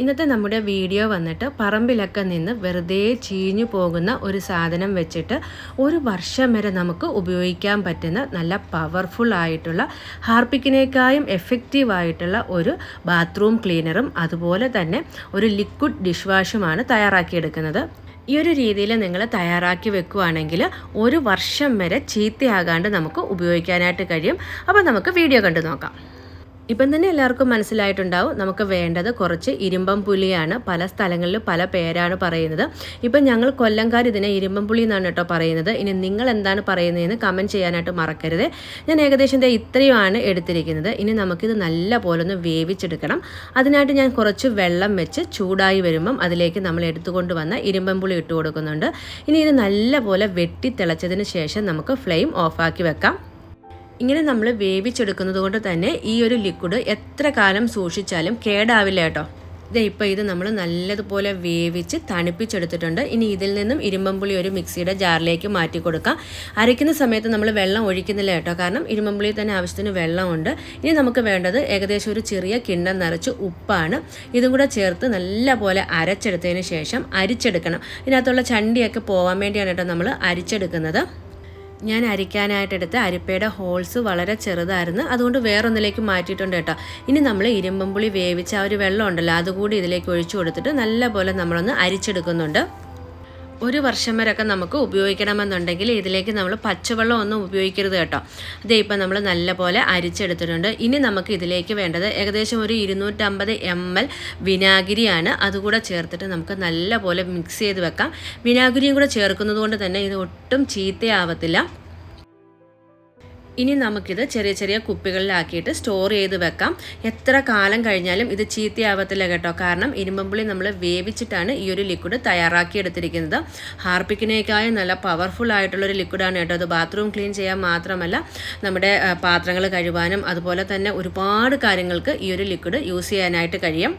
ഇന്നത്തെ നമ്മുടെ വീഡിയോ വന്നിട്ട് പറമ്പിലൊക്കെ നിന്ന് വെറുതെ ചീഞ്ഞു പോകുന്ന ഒരു സാധനം വെച്ചിട്ട് ഒരു വർഷം വരെ നമുക്ക് ഉപയോഗിക്കാൻ പറ്റുന്ന നല്ല പവർഫുൾ ആയിട്ടുള്ള ഹാർപ്പിക്കിനേക്കായും എഫക്റ്റീവ് ആയിട്ടുള്ള ഒരു ബാത്റൂം ക്ലീനറും അതുപോലെ തന്നെ ഒരു ലിക്വിഡ് ഡിഷ് വാഷുമാണ് തയ്യാറാക്കിയെടുക്കുന്നത്. ഈ ഒരു രീതിയിൽ നിങ്ങൾ തയ്യാറാക്കി വെക്കുകയാണെങ്കിൽ ഒരു വർഷം വരെ ചീത്തയാകാണ്ട് നമുക്ക് ഉപയോഗിക്കാനായിട്ട് കഴിയും. അപ്പോൾ നമുക്ക് വീഡിയോ കണ്ടു നോക്കാം. ഇപ്പം തന്നെ എല്ലാവർക്കും മനസ്സിലായിട്ടുണ്ടാവും. നമുക്ക് വേണ്ടത് കുറച്ച് ഇരുമ്പം പുലിയാണ് പല സ്ഥലങ്ങളിൽ പല പേരാണ് പറയുന്നത്. ഇപ്പം ഞങ്ങൾ കൊല്ലംകാർ ഇതിനെ ഇരുമ്പം പുളി എന്നാണ് കേട്ടോ പറയുന്നത്. ഇനി നിങ്ങൾ എന്താണ് പറയുന്നതെന്ന് കമന്റ് ചെയ്യാനായിട്ട് മറക്കരുത്. ഞാൻ ഏകദേശം ഇത്രയുമാണ് എടുത്തിരിക്കുന്നത്. ഇനി നമുക്കിത് നല്ല പോലെ ഒന്ന് വേവിച്ചെടുക്കണം. അതിനായിട്ട് ഞാൻ കുറച്ച് വെള്ളം വെച്ച് ചൂടായി വരുമ്പം അതിലേക്ക് നമ്മൾ എടുത്തുകൊണ്ട് വന്ന ഇരുമ്പം പുളി ഇട്ട് കൊടുക്കുന്നുണ്ട്. ഇനി ഇത് നല്ല പോലെ വെട്ടി തിളച്ചതിന് ശേഷം നമുക്ക് ഫ്ലെയിം ഓഫാക്കി വെക്കാം. ഇങ്ങനെ നമ്മൾ വേവിച്ചെടുക്കുന്നത് കൊണ്ട് തന്നെ ഈ ഒരു ലിക്വിഡ് എത്ര കാലം സൂക്ഷിച്ചാലും കേടാവില്ല കേട്ടോ. ഇതേ ഇപ്പോൾ ഇത് നമ്മൾ നല്ലതുപോലെ വേവിച്ച് തണുപ്പിച്ചെടുത്തിട്ടുണ്ട്. ഇനി ഇതിൽ നിന്നും ഇരുമ്പമ്പുളി ഒരു മിക്സിയുടെ ജാറിലേക്ക് മാറ്റി കൊടുക്കാം. അരയ്ക്കുന്ന സമയത്ത് നമ്മൾ വെള്ളം ഒഴിക്കുന്നില്ല കേട്ടോ. കാരണം ഇരുമ്പമ്പുളി തന്നെ ആവശ്യത്തിന് വെള്ളമുണ്ട്. ഇനി നമുക്ക് വേണ്ടത് ഏകദേശം ഒരു ചെറിയ കിണ്ണം നിറച്ച് ഉപ്പാണ്. ഇതും കൂടെ ചേർത്ത് നല്ലപോലെ അരച്ചെടുത്തതിന് ശേഷം അരിച്ചെടുക്കണം. ഇതിനകത്തുള്ള ചണ്ടിയൊക്കെ പോകാൻ വേണ്ടിയാണ് കേട്ടോ നമ്മൾ അരിച്ചെടുക്കുന്നത്. ഞാൻ അരിക്കാനായിട്ടെടുത്ത അരിപ്പയുടെ ഹോൾസ് വളരെ ചെറുതായിരുന്നു. അതുകൊണ്ട് വേറൊന്നിലേക്ക് മാറ്റിയിട്ടുണ്ട് കേട്ടോ. ഇനി നമ്മൾ ഇരുമ്പും പുളി വേവിച്ച ആ ഒരു വെള്ളം ഉണ്ടല്ലോ അതുകൂടി ഇതിലേക്ക് ഒഴിച്ചു കൊടുത്തിട്ട് നല്ലപോലെ നമ്മളൊന്ന് അരിച്ചെടുക്കുന്നുണ്ട്. ഒരു വർഷം വരെയൊക്കെ നമുക്ക് ഉപയോഗിക്കണമെന്നുണ്ടെങ്കിൽ ഇതിലേക്ക് നമ്മൾ പച്ചവെള്ളം ഒന്നും ഉപയോഗിക്കരുത് കേട്ടോ. ഇതേ ഇപ്പം നമ്മൾ നല്ലപോലെ അരിച്ചെടുത്തിട്ടുണ്ട്. ഇനി നമുക്ക് ഇതിലേക്ക് വേണ്ടത് ഏകദേശം ഒരു ഇരുന്നൂറ്റമ്പത് എം എൽ വിനാഗിരിയാണ്. അതുകൂടെ ചേർത്തിട്ട് നമുക്ക് നല്ലപോലെ മിക്സ് ചെയ്ത് വെക്കാം. വിനാഗിരിയും കൂടെ ചേർക്കുന്നത് കൊണ്ട് തന്നെ ഇത് ഒട്ടും ചീത്തയാവത്തില്ല. ഇനി നമുക്കിത് ചെറിയ ചെറിയ കുപ്പികളിലാക്കിയിട്ട് സ്റ്റോർ ചെയ്ത് വെക്കാം. എത്ര കാലം കഴിഞ്ഞാലും ഇത് ചീത്തയാവത്തില്ല കേട്ടോ. കാരണം ഇരുമ്പമ്പുളി നമ്മൾ വേവിച്ചിട്ടാണ് ഈ ഒരു ലിക്വിഡ് തയ്യാറാക്കിയെടുത്തിരിക്കുന്നത്. ഹാർപ്പിക്കിനേക്കാളും നല്ല പവർഫുൾ ആയിട്ടുള്ളൊരു ലിക്വിഡാണ് കേട്ടോ. അത് ബാത്റൂം ക്ലീൻ ചെയ്യാൻ മാത്രമല്ല നമ്മുടെ പാത്രങ്ങൾ കഴുകാനും അതുപോലെ തന്നെ ഒരുപാട് കാര്യങ്ങൾക്ക് ഈ ഒരു ലിക്വിഡ് യൂസ് ചെയ്യാനായിട്ട് കഴിയും.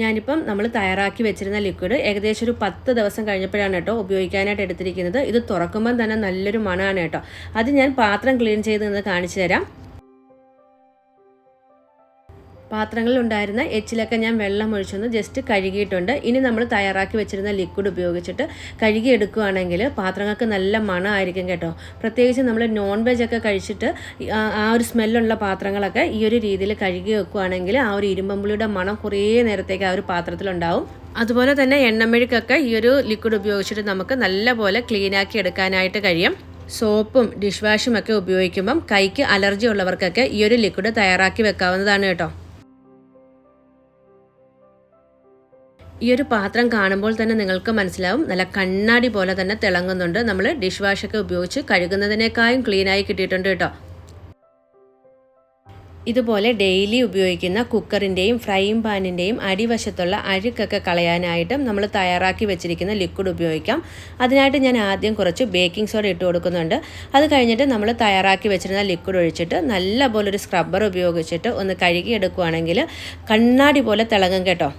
ഞാനിപ്പം നമ്മൾ തയ്യാറാക്കി വെച്ചിരുന്ന ലിക്വിഡ് ഏകദേശം ഒരു പത്ത് ദിവസം കഴിഞ്ഞപ്പോഴാണ് കേട്ടോ ഉപയോഗിക്കാനായിട്ട് എടുത്തിരിക്കുന്നത്. ഇത് തുറക്കുമ്പം തന്നെ നല്ലൊരു മണമാണ് കേട്ടോ. അത് ഞാൻ പാത്രം ക്ലീൻ ചെയ്ത് നിന്ന് കാണിച്ചു തരാം. പാത്രങ്ങളിൽ ഉണ്ടായിരുന്ന എച്ചിലൊക്കെ ഞാൻ വെള്ളം ഒഴിച്ചൊന്ന് ജസ്റ്റ് കഴുകിയിട്ടുണ്ട്. ഇനി നമ്മൾ തയ്യാറാക്കി വെച്ചിരുന്ന ലിക്വിഡ് ഉപയോഗിച്ചിട്ട് കഴുകിയെടുക്കുകയാണെങ്കിൽ പാത്രങ്ങൾക്ക് നല്ല മണമായിരിക്കും കേട്ടോ. പ്രത്യേകിച്ച് നമ്മൾ നോൺ വെജ് ഒക്കെ കഴിച്ചിട്ട് ആ ഒരു സ്മെല്ലുള്ള പാത്രങ്ങളൊക്കെ ഈ ഒരു രീതിയിൽ കഴുകി വെക്കുകയാണെങ്കിൽ ആ ഒരു ഇരുമ്പമ്പുളിയുടെ മണം കുറേ നേരത്തേക്ക് ആ ഒരു പാത്രത്തിലുണ്ടാവും. അതുപോലെ തന്നെ എണ്ണമെഴുക്കൊക്കെ ഈ ഒരു ലിക്വിഡ് ഉപയോഗിച്ചിട്ട് നമുക്ക് നല്ലപോലെ ക്ലീനാക്കി എടുക്കാനായിട്ട് കഴിയും. സോപ്പും ഡിഷ് വാഷും ഒക്കെ ഉപയോഗിക്കുമ്പം കൈക്ക് അലർജി ഉള്ളവർക്കൊക്കെ ഈ ഒരു ലിക്വിഡ് തയ്യാറാക്കി വെക്കാവുന്നതാണ് കേട്ടോ. ഈ ഒരു പാത്രം കാണുമ്പോൾ തന്നെ നിങ്ങൾക്ക് മനസ്സിലാവും. നല്ല കണ്ണാടി പോലെ തന്നെ തിളങ്ങുന്നുണ്ട്. നമ്മൾ ഡിഷ് വാഷൊക്കെ ഉപയോഗിച്ച് കഴുകുന്നതിനേക്കാളും ക്ലീനായി കിട്ടിയിട്ടുണ്ട് കേട്ടോ. ഇതുപോലെ ഡെയിലി ഉപയോഗിക്കുന്ന കുക്കറിന്റെയും ഫ്രൈയിങ് പാനിന്റെയും അടിവശത്തുള്ള അഴുക്കൊക്കെ കളയാനായിട്ടും നമ്മൾ തയ്യാറാക്കി വെച്ചിരിക്കുന്ന ലിക്വിഡ് ഉപയോഗിക്കാം. അതിനായിട്ട് ഞാൻ ആദ്യം കുറച്ച് ബേക്കിംഗ് സോഡ ഇട്ട് കൊടുക്കുന്നുണ്ട്. അത് കഴിഞ്ഞിട്ട് നമ്മൾ തയ്യാറാക്കി വെച്ചിരുന്ന ലിക്വിഡ് ഒഴിച്ചിട്ട് നല്ലപോലെ ഒരു സ്ക്രബ്ബർ ഉപയോഗിച്ചിട്ട് ഒന്ന് കഴുകി എടുക്കുകയാണെങ്കിൽ കണ്ണാടി പോലെ തിളങ്ങും കേട്ടോ.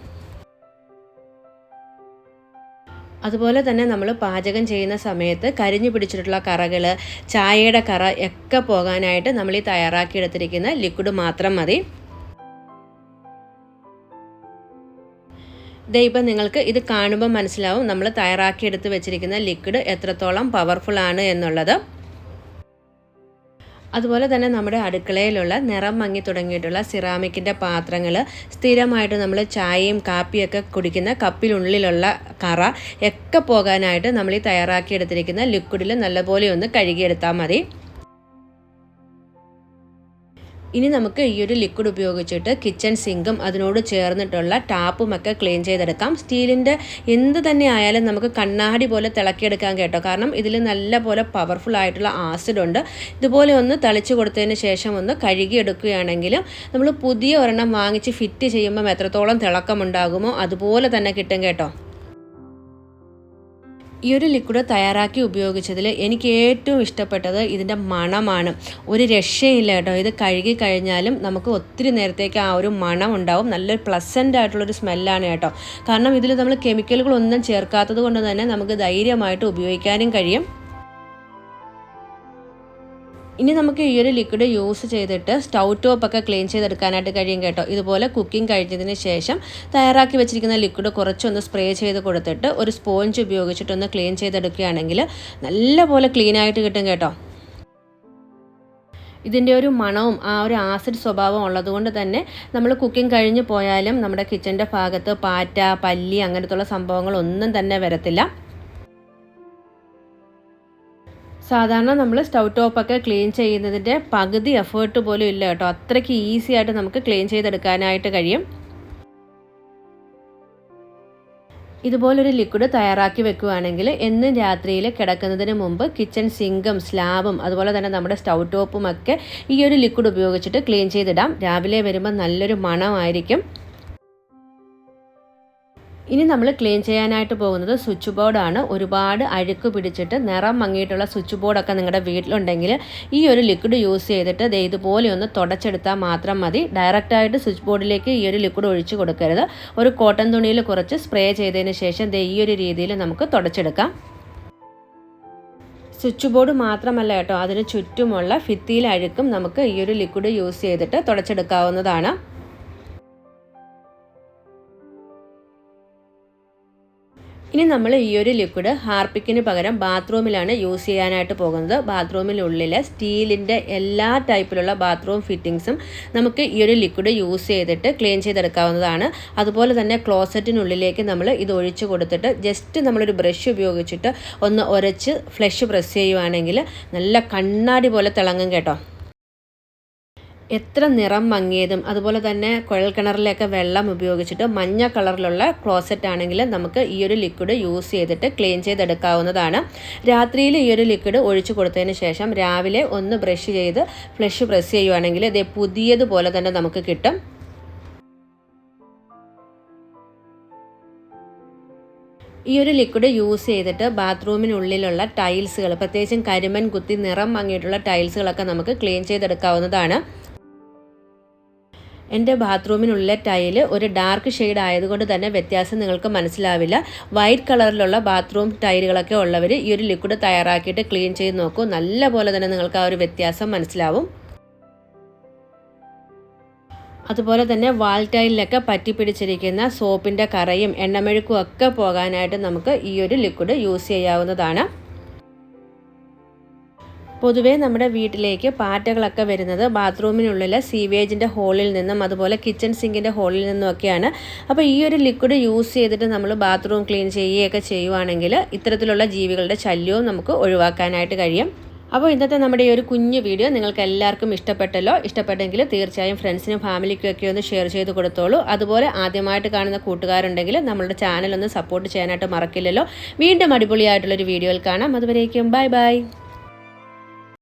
അതുപോലെ തന്നെ നമ്മൾ പാചകം ചെയ്യുന്ന സമയത്ത് കരിഞ്ഞു പിടിച്ചിട്ടുള്ള കറകൾ ചായയുടെ കറ ഒക്കെ പോകാനായിട്ട് നമ്മൾ ഈ തയ്യാറാക്കിയെടുത്തിരിക്കുന്ന ലിക്വിഡ് മാത്രം മതി. ഇപ്പം നിങ്ങൾക്ക് ഇത് കാണുമ്പോൾ മനസ്സിലാവും നമ്മൾ തയ്യാറാക്കിയെടുത്ത് വെച്ചിരിക്കുന്ന ലിക്വിഡ് എത്രത്തോളം പവർഫുൾ ആണ് എന്നുള്ളത്. അതുപോലെ തന്നെ നമ്മുടെ അടുക്കളയിലുള്ള നിറം മങ്ങി തുടങ്ങിയിട്ടുള്ള സിറാമിക്കിന്റെ പാത്രങ്ങൾ സ്ഥിരമായിട്ട് നമ്മൾ ചായയും കാപ്പിയൊക്കെ കുടിക്കുന്ന കപ്പിനുള്ളിലുള്ള കറ ഒക്കെ പോകാനായിട്ട് നമ്മൾ ഈ തയ്യാറാക്കിയെടുത്തിരിക്കുന്ന ലിക്വിഡിൽ നല്ലപോലെ ഒന്ന് കഴുകിയെടുത്താൽ മതി. ഇനി നമുക്ക് ഈ ഒരു ലിക്വിഡ് ഉപയോഗിച്ചിട്ട് കിച്ചൺ സിങ്കും അതിനോട് ചേർന്നിട്ടുള്ള ടാപ്പും ഒക്കെ ക്ലീൻ ചെയ്തെടുക്കാം. സ്റ്റീലിന്റെ എന്ത് തന്നെ ആയാലും നമുക്ക് കണ്ണാടി പോലെ തിളക്കിയെടുക്കാൻ കേട്ടോ. കാരണം ഇതിൽ നല്ല പോലെ പവർഫുൾ ആയിട്ടുള്ള ആസിഡ് ഉണ്ട്. ഇതുപോലെ ഒന്ന് തളിച്ചു കൊടുത്തതിന് ശേഷം ഒന്ന് കഴുകിയെടുക്കുകയാണെങ്കിലും നമ്മൾ പുതിയ ഒരെണ്ണം വാങ്ങിച്ച് ഫിറ്റ് ചെയ്യുമ്പം എത്രത്തോളം തിളക്കമുണ്ടാകുമോ അതുപോലെ തന്നെ കിട്ടും കേട്ടോ. ഈ ഒരു ലിക്വിഡ് തയ്യാറാക്കി ഉപയോഗിച്ചതിൽ എനിക്ക് ഏറ്റവും ഇഷ്ടപ്പെട്ടത് ഇതിന്റെ മണമാണ്. ഒരു രക്ഷയില്ല കേട്ടോ. ഇത് കഴുകി കഴിഞ്ഞാലും നമുക്ക് ഒത്തിരി നേരത്തേക്ക് ആ ഒരു മണം ഉണ്ടാവും. നല്ലൊരു പ്ലസന്റ് ആയിട്ടുള്ളൊരു സ്മെല്ലാണ് കേട്ടോ. കാരണം ഇതിൽ നമ്മൾ കെമിക്കലുകളൊന്നും ചേർക്കാത്തത് കൊണ്ട് തന്നെ നമുക്ക് ധൈര്യമായിട്ട് ഉപയോഗിക്കാനും കഴിയും. ഇനി നമുക്ക് ഈ ഒരു ലിക്വിഡ് യൂസ് ചെയ്തിട്ട് സ്റ്റൗ ടോപ്പ് ഒക്കെ ക്ലീൻ ചെയ്തെടുക്കാനായിട്ട് കഴിയും കേട്ടോ. ഇതുപോലെ കുക്കിംഗ് കഴിഞ്ഞതിന് ശേഷം തയ്യാറാക്കി വെച്ചിരിക്കുന്ന ലിക്വിഡ് കുറച്ചൊന്ന് സ്പ്രേ ചെയ്ത് കൊടുത്തിട്ട് ഒരു സ്പോഞ്ച് ഉപയോഗിച്ചിട്ടൊന്ന് ക്ലീൻ ചെയ്തെടുക്കുകയാണെങ്കിൽ നല്ലപോലെ ക്ലീൻ ആയിട്ട് കിട്ടും കേട്ടോ. ഇതിന്റെ ഒരു മണവും ആ ഒരു ആസിഡ് സ്വഭാവം ഉള്ളതുകൊണ്ട് തന്നെ നമ്മൾ കുക്കിംഗ് കഴിഞ്ഞ് പോയാലും നമ്മുടെ കിച്ചന്റെ ഭാഗത്ത് പാറ്റ പല്ലി അങ്ങനത്തുള്ള സംഭവങ്ങളൊന്നും തന്നെ വരത്തില്ല. സാധാരണ നമ്മൾ സ്റ്റൗ ടോപ്പൊക്കെ ക്ലീൻ ചെയ്യുന്നതിന്റെ പകുതി എഫേർട്ട് പോലും ഇല്ല കേട്ടോ. അത്രയ്ക്ക് ഈസി ആയിട്ട് നമുക്ക് ക്ലീൻ ചെയ്തെടുക്കാനായിട്ട് കഴിയും. ഇതുപോലൊരു ലിക്വിഡ് തയ്യാറാക്കി വെക്കുകയാണെങ്കിൽ എന്നും രാത്രിയിൽ കിടക്കുന്നതിന് മുമ്പ് കിച്ചൺ സിങ്കും സ്ലാബും അതുപോലെ തന്നെ നമ്മുടെ സ്റ്റൗ ടോപ്പും ഒക്കെ ഈ ഒരു ലിക്വിഡ് ഉപയോഗിച്ചിട്ട് ക്ലീൻ ചെയ്തിടാം. രാവിലെ വരുമ്പോൾ നല്ലൊരു മണമായിരിക്കും. ഇനി നമ്മൾ ക്ലീൻ ചെയ്യാനായിട്ട് പോകുന്നത് സ്വിച്ച് ബോർഡാണ് ഒരുപാട് അഴുക്ക് പിടിച്ചിട്ട് നിറം മങ്ങിയിട്ടുള്ള സ്വിച്ച് ബോർഡൊക്കെ നിങ്ങളുടെ വീട്ടിലുണ്ടെങ്കിൽ ഈ ഒരു ലിക്വിഡ് യൂസ് ചെയ്തിട്ട് ഇത് ഇതുപോലെ ഒന്ന് തുടച്ചെടുത്താൽ മാത്രം മതി. ഡയറക്റ്റായിട്ട് സ്വിച്ച് ബോർഡിലേക്ക് ഈ ഒരു ലിക്വിഡ് ഒഴിച്ച് കൊടുക്കരുത്. ഒരു കോട്ടൺ തുണിയിൽ കുറച്ച് സ്പ്രേ ചെയ്തതിന് ശേഷം ദേ ഈ ഒരു രീതിയിൽ നമുക്ക് തുടച്ചെടുക്കാം. സ്വിച്ച് ബോർഡ് മാത്രമല്ല കേട്ടോ അതിന് ചുറ്റുമുള്ള ഫിത്തിയിൽ അഴുക്കും നമുക്ക് ഈ ഒരു ലിക്വിഡ് യൂസ് ചെയ്തിട്ട് തുടച്ചെടുക്കാവുന്നതാണ്. ഇനി നമ്മൾ ഈ ഒരു ലിക്വിഡ് ഹാർപ്പിക്കിന് പകരം ബാത്റൂമിലാണ് യൂസ് ചെയ്യാനായിട്ട് പോകുന്നത്. ബാത്റൂമിനുള്ളിൽ സ്റ്റീലിന്റെ എല്ലാ ടൈപ്പിലുള്ള ബാത്റൂം ഫിറ്റിങ്സും നമുക്ക് ഈ ഒരു ലിക്വിഡ് യൂസ് ചെയ്തിട്ട് ക്ലീൻ ചെയ്തെടുക്കാവുന്നതാണ്. അതുപോലെ തന്നെ ക്ലോസറ്റിനുള്ളിലേക്ക് നമ്മൾ ഇത് ഒഴിച്ചു കൊടുത്തിട്ട് ജസ്റ്റ് നമ്മളൊരു ബ്രഷ് ഉപയോഗിച്ചിട്ട് ഒന്ന് ഉരച്ച് ഫ്ലഷ് പ്രസ് ചെയ്യുവാണെങ്കിൽ നല്ല കണ്ണാടി പോലെ തിളങ്ങും കേട്ടോ. എത്ര നിറം മങ്ങിയതും അതുപോലെ തന്നെ കുഴൽക്കിണറിലൊക്കെ വെള്ളം ഉപയോഗിച്ചിട്ട് മഞ്ഞ കളറിലുള്ള ക്ലോസറ്റ് ആണെങ്കിൽ നമുക്ക് ഈ ഒരു ലിക്വിഡ് യൂസ് ചെയ്തിട്ട് ക്ലീൻ ചെയ്തെടുക്കാവുന്നതാണ്. രാത്രിയിൽ ഈ ഒരു ലിക്വിഡ് ഒഴിച്ചു കൊടുത്തതിന് ശേഷം രാവിലെ ഒന്ന് ബ്രഷ് ചെയ്ത് ഫ്ലഷ് പ്രസ് ചെയ്യുവാണെങ്കിൽ ഇത് പുതിയതുപോലെ തന്നെ നമുക്ക് കിട്ടും. ഈ ഒരു ലിക്വിഡ് യൂസ് ചെയ്തിട്ട് ബാത്റൂമിനുള്ളിലുള്ള ടൈൽസുകൾ പ്രത്യേകിച്ചും കരിമൻ കുത്തി നിറം മങ്ങിയിട്ടുള്ള ടൈൽസുകളൊക്കെ നമുക്ക് ക്ലീൻ ചെയ്തെടുക്കാവുന്നതാണ്. എന്റെ ബാത്റൂമിനുള്ളിലെ ടൈൽ ഒരു ഡാർക്ക് ഷെയ്ഡ് ആയതുകൊണ്ട് തന്നെ വ്യത്യാസം നിങ്ങൾക്ക് മനസ്സിലാവില്ല. വൈറ്റ് കളറിലുള്ള ബാത്റൂം ടൈലുകളൊക്കെ ഉള്ളവർ ഈ ഒരു ലിക്വിഡ് തയ്യാറാക്കിയിട്ട് ക്ലീൻ ചെയ്ത് നോക്കൂ. നല്ല പോലെ തന്നെ നിങ്ങൾക്ക് ആ ഒരു വ്യത്യാസം മനസ്സിലാവും. അതുപോലെ തന്നെ വാൾ ടൈലിലൊക്കെ പറ്റിപ്പിടിച്ചിരിക്കുന്ന സോപ്പിന്റെ കറയും എണ്ണമെഴുക്കും ഒക്കെ പോകാനായിട്ട് നമുക്ക് ഈ ഒരു ലിക്വിഡ് യൂസ് ചെയ്യാവുന്നതാണ്. പൊതുവേ നമ്മുടെ വീട്ടിലേക്ക് പാറ്റകളൊക്കെ വരുന്നത് ബാത്റൂമിനുള്ളിലെ സീവേജിന്റെ ഹോളിൽ നിന്നും അതുപോലെ കിച്ചൺ സിങ്കിന്റെ ഹോളിൽ നിന്നുമൊക്കെയാണ്. അപ്പോൾ ഈ ഒരു ലിക്വിഡ് യൂസ് ചെയ്തിട്ട് നമ്മൾ ബാത്റൂം ക്ലീൻ ചെയ്യുകയൊക്കെ ചെയ്യുവാണെങ്കിൽ ഇത്തരത്തിലുള്ള ജീവികളുടെ ശല്യവും നമുക്ക് ഒഴിവാക്കാനായിട്ട് കഴിയും. അപ്പോൾ ഇന്നത്തെ നമ്മുടെ ഈ ഒരു കുഞ്ഞു വീഡിയോ നിങ്ങൾക്ക് എല്ലാവർക്കും ഇഷ്ടപ്പെട്ടല്ലോ. ഇഷ്ടപ്പെട്ടെങ്കിൽ തീർച്ചയായും ഫ്രണ്ട്സിനും ഫാമിലിക്കും ഒക്കെ ഒന്ന് ഷെയർ ചെയ്ത് കൊടുത്തോളൂ. അതുപോലെ ആദ്യമായിട്ട് കാണുന്ന കൂട്ടുകാരുണ്ടെങ്കിൽ നമ്മളുടെ ചാനൽ ഒന്ന് സപ്പോർട്ട് ചെയ്യാനായിട്ട് മറക്കില്ലല്ലോ. വീണ്ടും അടിപൊളിയായിട്ടുള്ളൊരു വീഡിയോയിൽ കാണാം. അതുവരേക്കും ബൈ ബൈ.